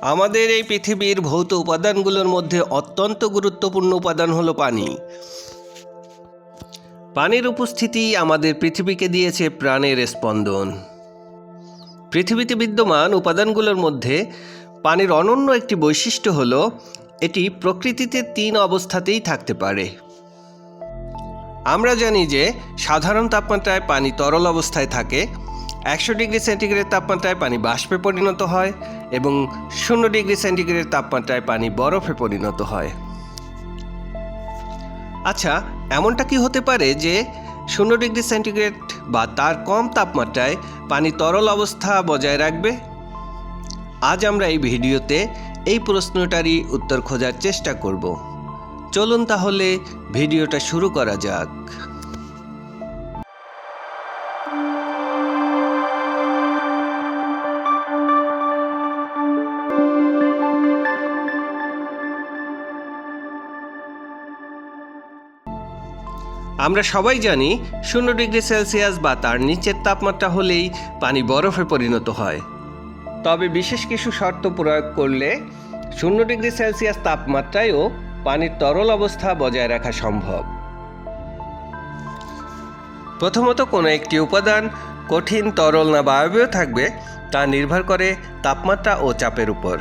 আমাদের এই পৃথিবীর ভৌত উপাদানগুলোর মধ্যে অত্যন্ত গুরুত্বপূর্ণ উপাদান হলো পানি। পানির উপস্থিতি আমাদের পৃথিবীকে দিয়েছে প্রাণের স্পন্দন। পৃথিবীতে বিদ্যমান উপাদানগুলোর মধ্যে পানির অনন্য একটি বৈশিষ্ট্য হল, এটি প্রকৃতিতে তিন অবস্থাতেই থাকতে পারে। আমরা জানি যে সাধারণ তাপমাত্রায় পানি তরল অবস্থায় থাকে একশো ডিগ্রি সেন্টিগ্রেড তাপমাত্রায় পানি বাষ্পে পরিণত হয় এবং শূন্য ডিগ্রি সেন্টিগ্রেড তাপমাত্রায় পানি বরফে পরিণত হয়। আচ্ছা এমনটা কি হতে পারে যে শূন্য ডিগ্রি সেন্টিগ্রেড বা তার কম তাপমাত্রায় পানি তরল অবস্থা বজায় রাখবে? আজ আমরা এই ভিডিওতে এই প্রশ্নটারই উত্তর খোঁজার চেষ্টা করব। চলুন তাহলে ভিডিওটা শুরু করা যাক। আমরা সবাই জানি শূন্য ডিগ্রি সেলসিয়াস বা তার নিচের তাপমাত্রা হলেই পানি বরফে পরিণত হয়। তবে বিশেষ কিছু শর্ত প্রয়োগ করলে শূন্য ডিগ্রি সেলসিয়াস তাপমাত্রায়ও পানির তরল অবস্থা বজায় রাখা সম্ভব। প্রথমত কোনো একটি উপাদান কঠিন তরল না বায়বীয় থাকবে তা নির্ভর করে তাপমাত্রা ও চাপের উপর।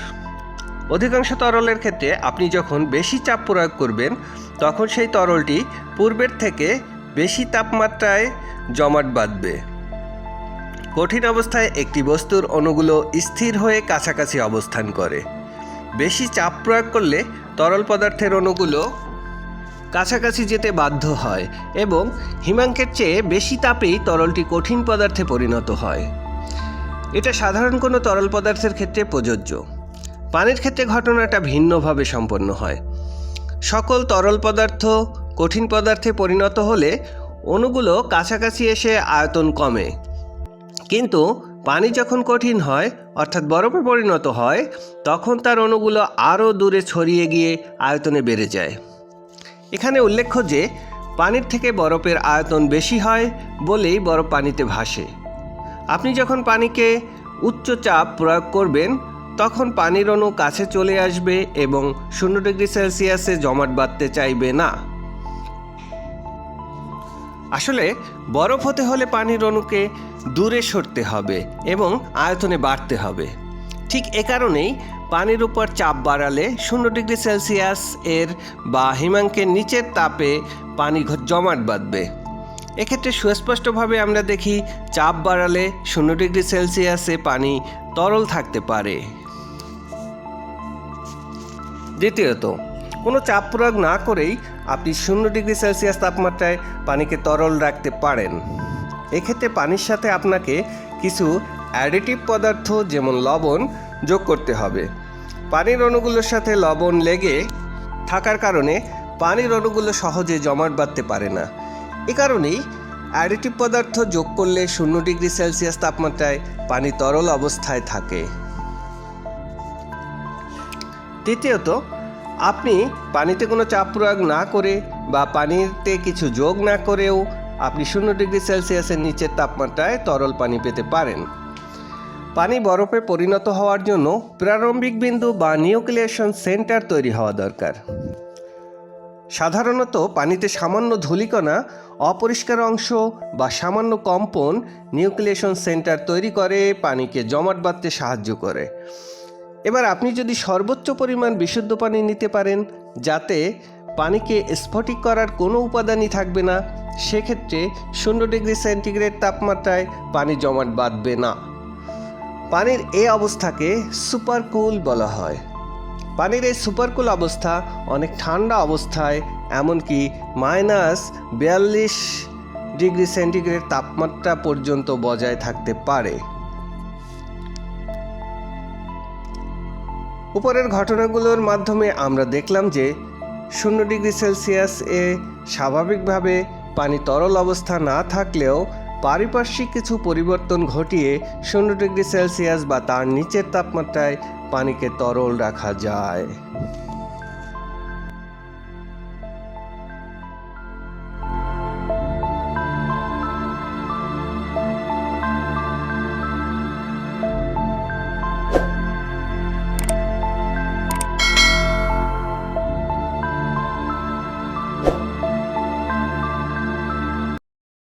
অধিকাংশ তরলের ক্ষেত্রে আপনি যখন বেশি চাপ প্রয়োগ করবেন, তখন সেই তরলটি পূর্বের থেকে বেশি তাপমাত্রায় জমাট বাঁধবে। কঠিন অবস্থায় একটি বস্তুর অণুগুলো স্থির হয়ে কাছাকাছি অবস্থান করে। বেশি চাপ প্রয়োগ করলে তরল পদার্থের অণুগুলো কাছাকাছি যেতে বাধ্য হয় এবং হিমাঙ্কের চেয়ে বেশি তাপেই তরলটি কঠিন পদার্থে পরিণত হয়। এটা সাধারণ কোনো তরল পদার্থের ক্ষেত্রে প্রযোজ্য। পানির ক্ষেত্রে ঘটনাটা ভিন্নভাবে সম্পন্ন হয়। সকল তরল পদার্থ কঠিন পদার্থে পরিণত হলে অণুগুলো কাছাকাছি এসে আয়তন কমে। কিন্তু পানি যখন কঠিন হয়, অর্থাৎ বরফে পরিণত হয়, তখন তার অণুগুলো আরও দূরে ছড়িয়ে গিয়ে আয়তনে বেড়ে যায়। এখানে উল্লেখ্য যে, পানির থেকে বরফের আয়তন বেশি হয় বলেই বরফ পানিতে ভাসে। আপনি যখন পানিকে উচ্চ চাপ প্রয়োগ করবেন তখন পানির অণু কাছে চলে আসবে এবং শূন্য ডিগ্রি সেলসিয়াসে জমাট বাঁধতে চাইবে না। আসলে, বরফ হতে হলে পানির অণুকে দূরে সরতে হবে এবং আয়তনে বাড়তে হবে। ঠিক এ কারণেই পানির উপর চাপ বাড়ালে শূন্য ডিগ্রি সেলসিয়াস এর বা হিমাঙ্কের নিচের তাপে পানি জমাট বাঁধবে। এক্ষেত্রে সুস্পষ্টভাবে আমরা দেখি, চাপ বাড়ালে শূন্য ডিগ্রি সেলসিয়াসে পানি তরল থাকতে পারে। দ্বিতীয়ত, কোনো চাপ প্রয়োগ না করেই আপনি শূন্য ডিগ্রি সেলসিয়াস তাপমাত্রায় পানিকে তরল রাখতে পারেন। এক্ষেত্রে পানির সাথে আপনাকে কিছু অ্যাডিটিভ পদার্থ যেমন লবণ যোগ করতে হবে। পানির অণুগুলোর সাথে লবণ লেগে থাকার কারণে পানির অণুগুলো সহজে জমাট বাঁধতে পারে না। এ কারণেই অ্যাডিটিভ পদার্থ যোগ করলে শূন্য ডিগ্রি সেলসিয়াস তাপমাত্রায় পানি তরল অবস্থায় থাকে। তৃতীয়ত আপনি পানিতে কোনো চাপ প্রয়োগ না করে বা পানিতে কিছু যোগ না করেও আপনি শূন্য ডিগ্রি সেলসিয়াসের নিচের তাপমাত্রায় তরল পানি পেতে পারেন। পানি বরফে পরিণত হওয়ার জন্য প্রারম্ভিক বিন্দু বা নিউক্লিয়েশন সেন্টার তৈরি হওয়া দরকার। সাধারণত পানিতে সামান্য ধূলিকণা, অপরিষ্কার অংশ বা সামান্য কম্পন নিউক্লিয়েশন সেন্টার তৈরি করে পানিকে জমাট বাঁধতে সাহায্য করে। এবার আপনি যদি সর্বোচ্চ পরিমাণ বিশুদ্ধ পানি নিতে পারেন, যাতে পানিকে স্ফটিক করার কোনো উপাদানই থাকবে না, সেক্ষেত্রে শূন্য ডিগ্রি সেন্টিগ্রেড তাপমাত্রায় পানি জমাট বাঁধবে না। পানির এই অবস্থাকে সুপার কুল বলা হয়। পানির এই সুপারকুল অবস্থা অনেক ঠান্ডা অবস্থায়, এমনকি মাইনাস বিয়াল্লিশ ডিগ্রি সেন্টিগ্রেড তাপমাত্রা পর্যন্ত বজায় থাকতে পারে। উপরের ঘটনাগুলোর মাধ্যমে আমরা দেখলাম যে শূন্য ডিগ্রি সেলসিয়াস এ স্বাভাবিকভাবে পানি তরল অবস্থা না থাকলেও পারিপার্শ্বিক কিছু পরিবর্তন ঘটিয়ে শূন্য ডিগ্রি সেলসিয়াস বা তার নিচের তাপমাত্রায় পানিকে তরল রাখা যায়।